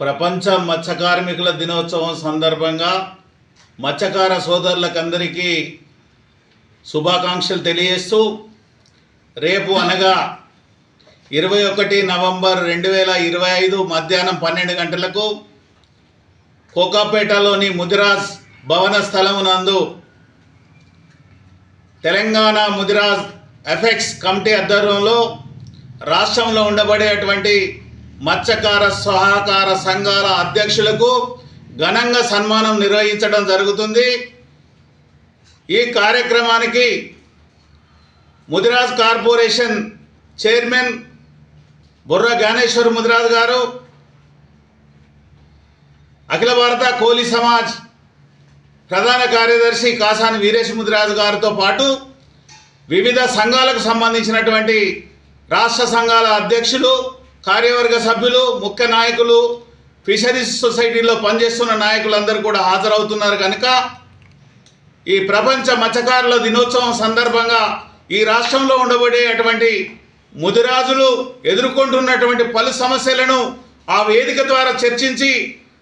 ప్రపంచ మత్స్య కార్మికుల దినోత్సవం సందర్భంగా మత్స్యకార సోదరులకందరికీ శుభాకాంక్షలు తెలియజేస్తూ రేపు అనగా ఇరవై ఒకటి నవంబర్ రెండు వేల ఇరవై ఐదు మధ్యాహ్నం పన్నెండు గంటలకు కోకాపేటలోని ముదిరాజ్ భవన స్థలం నందు తెలంగాణ ముదిరాజ్ ఎఫెక్స్ కమిటీ ఆధ్వర్యంలో రాష్ట్రంలో ఉండబడేటువంటి మత్స్యకార సహకార సంఘాల అధ్యక్షులకు ఘనంగా సన్మానం నిర్వహించడం జరుగుతుంది. ఈ కార్యక్రమానికి ముదిరాజ్ కార్పొరేషన్ చైర్మన్ బుర్ర జ్ఞానేశ్వర్ ముదిరాజ్ గారు అఖిల భారత కోలి సమాజ్ ప్రధాన కార్యదర్శి కాసాని వీరేష్ ముదిరాజ్ గారితో పాటు వివిధ సంఘాలకు సంబంధించినటువంటి రాష్ట్ర సంఘాల అధ్యక్షులు కార్యవర్గ సభ్యులు ముఖ్య నాయకులు ఫిషరీస్ సొసైటీలో పనిచేస్తున్న నాయకులందరూ కూడా హాజరవుతున్నారు కనుక ఈ ప్రపంచ మత్స్యకారుల దినోత్సవం సందర్భంగా ఈ రాష్ట్రంలో ఉండబడేటువంటి ముదిరాజులు ఎదుర్కొంటున్నటువంటి పలు సమస్యలను ఆ వేదిక ద్వారా చర్చించి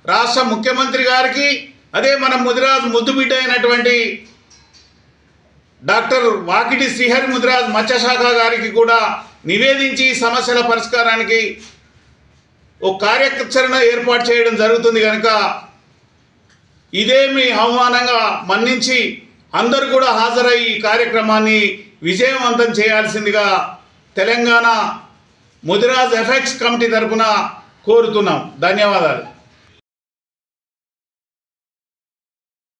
రాష్ట్ర ముఖ్యమంత్రి గారికి అదే మన ముదిరాజు ముద్దుబిడ్డ అయినటువంటి డాక్టర్ వాకిటి శ్రీహరి ముదిరాజ్ మత్స్యశాఖ గారికి కూడా నివేదించి సమస్యల పరిష్కారానికి ఒక కార్యాచరణ ఏర్పాటు చేయడం జరుగుతుంది కనుక ఇదే మీ ఆహ్వానంగా మన్నించి అందరూ కూడా హాజరై ఈ కార్యక్రమాన్ని విజయవంతం చేయాల్సిందిగా తెలంగాణ ముదిరాజ్ ఎఫెక్ట్స్ కమిటీ తరఫున కోరుతున్నాం. ధన్యవాదాలు.